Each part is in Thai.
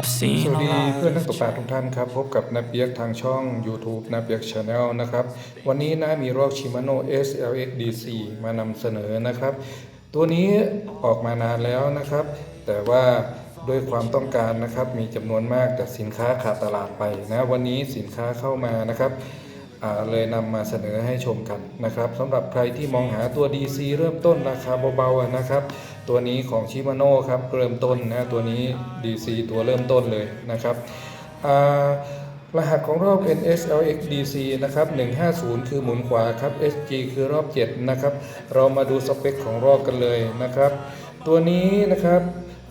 สวัสดีเพื่อนนักตกปลาทุกท่านครับ พบกับนาเปียกทางช่อง YouTube นาเปียกชาแนลนะครับ วันนี้นะมีรอกชิมาโน่ SLX DC มานำเสนอนะครับ ตัวนี้ออกมานานแล้วนะครับ แต่ว่าด้วยความต้องการนะครับมีจำนวนมากแต่สินค้าขาดตลาดไปนะ วันนี้สินค้าเข้ามานะครับ เลยนำมาเสนอให้ชมกันนะครับสำหรับใครที่มองหาตัว DC เริ่มต้นราคาเบาๆนะครับ ตัวนี้ของชิมาโน่ครับเริ่มต้นนะตัวนี้ DC ตัวเริ่มต้นเลยนะครับรหัสของรอบเป็น SLX DC นะครับ 150 คือหมุนขวาครับ SG คือรอบ 7 นะครับ เรามาดูสเปคของรอบกันเลยนะครับ ตัวนี้นะครับ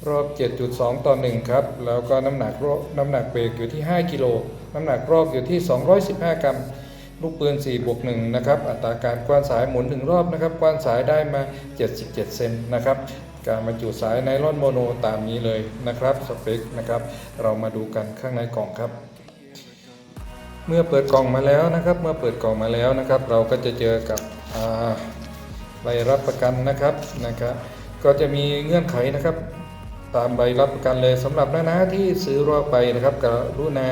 รอบ 7.2 ต่อ 1 ครับ แล้วก็น้ำหนักรอบน้ำหนักเบรกอยู่ที่ 5 กิโล น้ำหนักรอบอยู่ที่ 215 กรัม ลูกปืน4บวก1นะครับ อัตราการกว้านสายหมุน1รอบนะครับ กว้านสายได้มา 77 เซนนะครับ การบรรจุสายไนลอนโมโนตามนี้เลยนะครับ สเปคนะครับ เรามาดูกันข้างในกล่องครับ เมื่อเปิดกล่องมาแล้วนะครับ เมื่อเปิดกล่องมาแล้วนะครับ เราก็จะเจอกับใบรับประกันนะครับ นะครับ ก็จะมีเงื่อนไขนะครับ ตามใบรับประกันเลยสำหรับน้าๆที่ซื้อรอไปนะครับกรุณา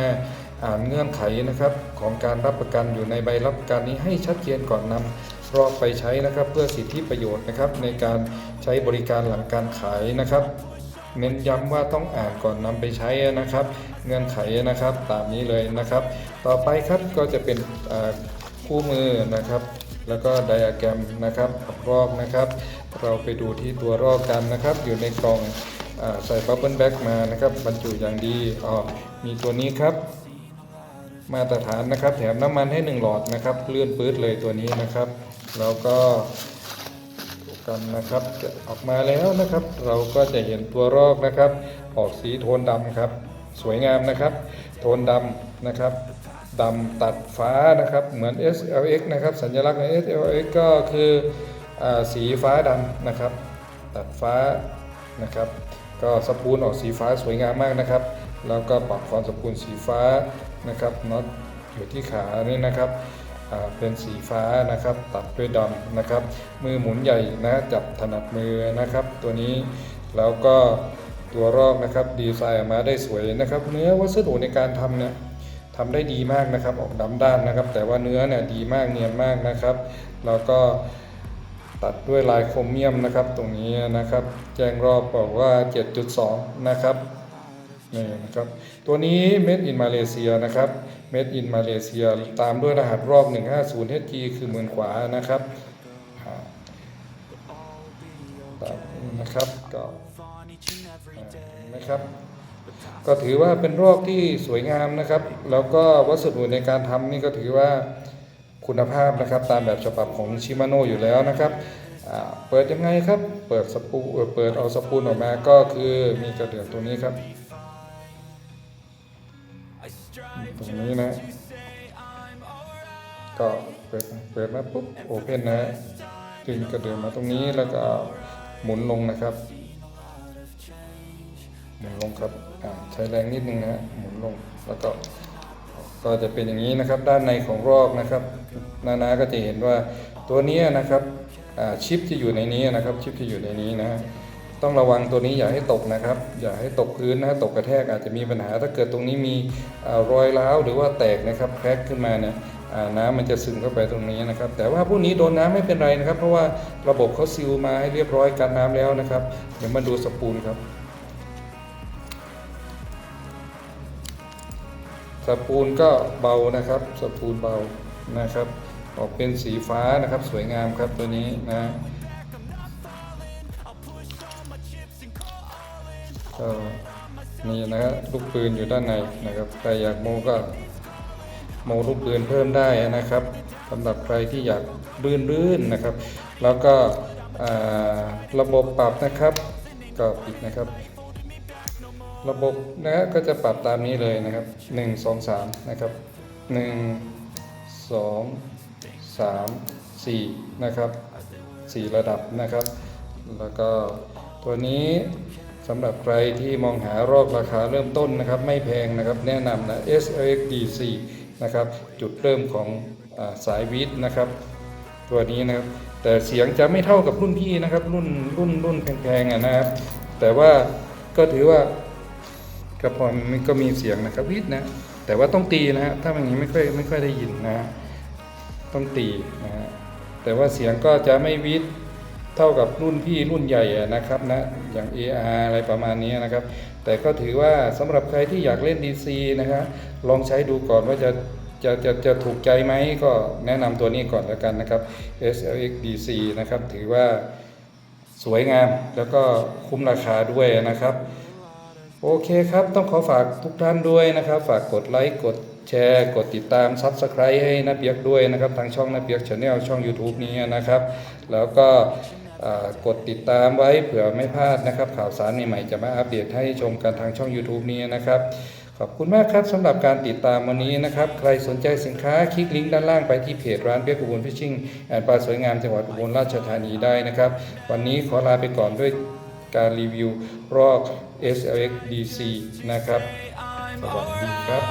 อ่านเงื่อนไขนะครับของการรับประกันอยู่ในใบรับประกันนี้ให้ชัดเจนก่อนนำรอบไปใช้นะครับเพื่อสิทธิประโยชน์นะครับในการใช้บริการหลังการขายนะครับ เน้นย้ำว่าต้องอ่านก่อนนำไปใช้นะครับ เงื่อนไขนะครับตามนี้เลยนะครับ ต่อไปครับก็จะเป็นคู่มือนะครับ แล้วก็ไดอะแกรมนะครับรอบนะครับ เราไปดูที่ตัวรอบกันนะครับ อยู่ในกล่องอใส่บับเบิลแบ็กมานะครับบรรจุอย่างดีอ๋อมีตัวนี้ครับ มาตรฐานนะครับ แถมน้ำมันให้ 1 หลอดนะครับเลื่อนปื๊ดเลยตัวนี้นะครับแล้วก็กันนะครับจะออกมาแล้วนะครับ เราก็จะเห็นตัวรอกนะครับ ออกสีโทนดำครับ สวยงามนะครับ โทนดำนะครับดำตัดฟ้านะครับ เหมือน SLX นะครับ สัญลักษณ์ SLX ก็คืออสีฟ้าดำนะครับ ตัดฟ้านะครับ ก็สปูลออกสีฟ้าสวยงามมากนะครับ แล้วก็ปรับความสปูลสีฟ้านะครับน็อตอยู่ที่ขานี่นะครับเป็นสีฟ้านะครับตัดด้วยดำนะครับ มือหมุนใหญ่นะจับถนัดมือนะครับ ตัวนี้แล้วก็ตัวรอบนะครับดีไซน์ออกมาได้สวยนะครับ เนื้อวัสดุในการทำเนี่ยทำได้ดีมากนะครับ ออกดำด้านนะครับ แต่ว่าเนื้อเนี่ยดีมากเนียนมากนะครับ แล้วก็ตัดด้วยลายโครเมียมนะครับ ตรงนี้นะครับ แจ้งรอบบอกว่า 7.2 นะครับ นะครับ ตัวนี้ Made in Malaysia นะครับ Made in Malaysia ตามด้วยรหัสรอบ 150 HG คือมื่นขวานะครับตามนะครับก็นะครับ ก็ถือว่าเป็นรอบที่สวยงามนะครับ แล้วก็วัสดุในการทำนี่ก็ถือว่าคุณภาพนะครับ ตามแบบฉบับของชิมาโน่อยู่แล้วนะครับเปิดยังไงครับ เปิดสปูเปิดเอาสปูออกมาก็คือมีกระเดื่องตัวนี้ครับ ตรงนี้นะ ก็เปิดเปิดมาปุ๊บโอเพนนะดึงกระเดื่องมาตรงนี้แล้วก็หมุนลงนะครับ หมุนลงครับใช้แรงนิดนึงนะหมุนลงแล้วก็ก็จะเป็นอย่างนี้นะครับด้านในของรอกนะครับนานาก็จะเห็นว่าตัวนี้นะครับชิปที่อยู่ในนี้นะครับชิปที่อยู่ในนี้นะ ต้องระวังตัวนี้อย่าให้ตกนะครับ อย่าให้ตกพื้นนะตกกระแทกอาจจะมีปัญหา ถ้าเกิดตรงนี้มีอรอยร้าวหรือว่าแตกนะครับแครกขึ้นมาเนี่ยน้ำมันจะซึมเข้าไปตรงนี้นะครับ แต่ว่าพวกนี้โดนน้ำไม่เป็นไรนะครับ เพราะว่าระบบเขาซีลมาให้เรียบร้อยกันน้ำแล้วนะครับ เดี๋ยวมาดูสปูลครับ สปูลก็เบานะครับ สปูลเบานะครับ ออกเป็นสีฟ้านะครับ สวยงามครับตัวนี้นะ ก็นี่นะฮะลูกปืนอยู่ด้านในนะครับใครอยากโมก็โมลูกปืนเพิ่มได้นะครับสำหรับใครที่อยากลื่นๆนะครับ แล้วก็ระบบปรับนะครับก็ปิดนะครับ ระบบนะฮะก็จะปรับตามนี้เลยนะครับ 1 2 3 นะครับ 1 2 3 4 นะครับ 4 ระดับนะครับ แล้วก็ตัวนี้ สำหรับใครที่มองหารอบราคาเริ่มต้นนะครับ ไม่แพงนะครับ แนะนำนะ SLX DC นะครับ จุดเริ่มของอสายวิทย์นะครับ ตัวนี้นะครับ แต่เสียงจะไม่เท่ากับรุ่นพี่นะครับ รุ่นรุ่นรุ่นแพงๆนะครับ แต่ว่าก็ถือว่าก็พอมันก็มีเสียงนะครับวิทย์นะ แต่ว่าต้องตีนะฮะถ้ามันอย่างนี้ไม่ค่อยไม่ค่อยได้ยินนะฮะต้องตีนะฮะแต่ว่าเสียงก็จะไม่วิทย์ เท่ากับรุ่นพี่รุ่นใหญ่นะครับนะอย่าง AR อะไรประมาณนี้นะครับ แต่ก็ถือว่าสำหรับใครที่อยากเล่น DC นะครับลองใช้ดูก่อนว่าจะจะจะจะถูกใจไหมก็แนะนำตัวนี้ก่อนแล้วกันนะครับ SLX DC นะครับถือว่าสวยงามแล้วก็คุ้มราคาด้วยนะครับ โอเคครับต้องขอฝากทุกท่านด้วยนะครับ ฝากกดไลค์กดแชร์กดติดตาม Subscribe ให้นาเปียกด้วยนะครับ ทางช่องนาเปียกชาแนลช่อง YouTube นี้นะครับ แล้วก็ กดติดตามไว้เผื่อไม่พลาดนะครับ ข่าวสารใหม่ๆจะมาอัปเดตให้ชมกันทางช่อง YouTube นี้นะครับ ขอบคุณมากครับสำหรับการติดตามวันนี้นะครับ ใครสนใจสินค้าคลิกลิงก์ด้านล่างไปที่เพจร้านเปียกอุบลฟิชชิ่งแอนปลาสวยงามจังหวัดอุบลราชธานีได้นะครับ วันนี้ขอลาไปก่อนด้วยการรีวิวรอก SLX DC นะครับสวัสดีครับ